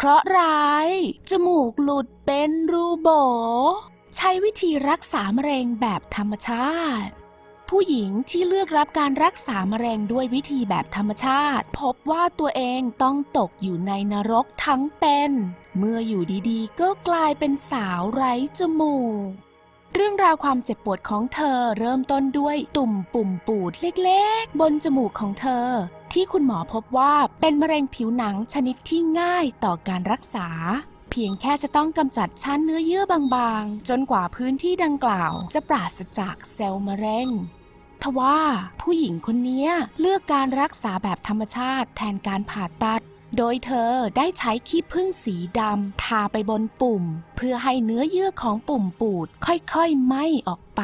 เคราะห์ร้าย จมูกหลุดเป็นรูโบ ใช้วิธีรักษามะเร็งแบบธรรมชาติผู้หญิงที่เลือกรับการรักษามะเร็งด้วยวิธีแบบธรรมชาติ พบว่าตัวเองต้องตกอยู่ในนรกทั้งเป็น เมื่ออยู่ดีๆ ก็กลายเป็นสาวไร้จมูก เรื่องราวความเจ็บปวดของเธอเริ่มต้นด้วยตุ่มปุ่มปูดเล็กๆ บนจมูกของเธอ ที่คุณหมอพบว่าเป็นมะเร็งผิวหนังชนิดที่ง่ายต่อการรักษา เพียงแค่จะต้องกำจัดชั้นเนื้อเยื่อบางๆ จนกว่าพื้นที่ดังกล่าว จะปราศจากเซลล์มะเร็งทว่าผู้หญิงคนนี้เลือกการรักษาแบบธรรมชาติแทนการผ่าตัด โดยเธอได้ใช้ขี้ผึ้งสีดำทาไปบนปุ่ม เพื่อให้เนื้อเยื่อของปุ่มปูดค่อยๆไหม้ออกไป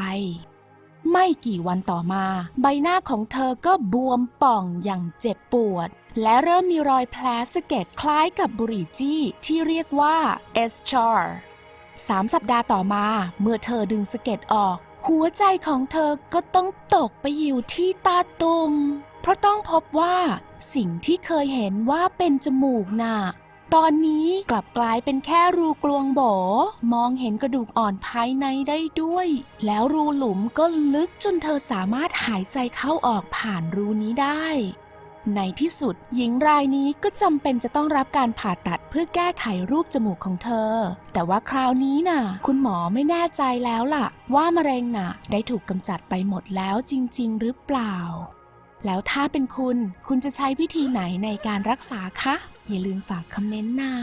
ไม่กี่วันต่อมา ใบหน้าของเธอก็บวมป่องอย่างเจ็บปวด และเริ่มมีรอยแผลสะเก็ดคล้ายกับบุหรี่จี้ที่เรียกว่าเอสชาร์สามสัปดาห์ต่อมาเมื่อเธอดึงสะเก็ดออก หัวใจของเธอก็ต้องตกไปอยู่ที่ตาตุ่ม เพราะต้องพบว่าสิ่งที่เคยเห็นว่าเป็นจมูกน่ะ ตอนนี้กลับกลายเป็นแค่รูกลวงโบมองเห็นกระดูกอ่อนภายในได้ด้วย แล้วรูหลุมก็ลึกจนเธอสามารถหายใจเข้าออกผ่านรูนี้ได้ ในที่สุดหญิงรายนี้ก็จำเป็นจะต้องรับการผ่าตัดเพื่อแก้ไขรูปจมูกของเธอ แต่ว่าคราวนี้น่ะ คุณหมอไม่แน่ใจแล้วล่ะ ว่ามะเร็งน่ะ ได้ถูกกำจัดไปหมดแล้วจริง ๆ หรือเปล่า แล้วถ้าเป็นคุณ คุณจะใช้วิธีไหนในการรักษาคะ อย่าลืมฝากคอมเมนต์นะ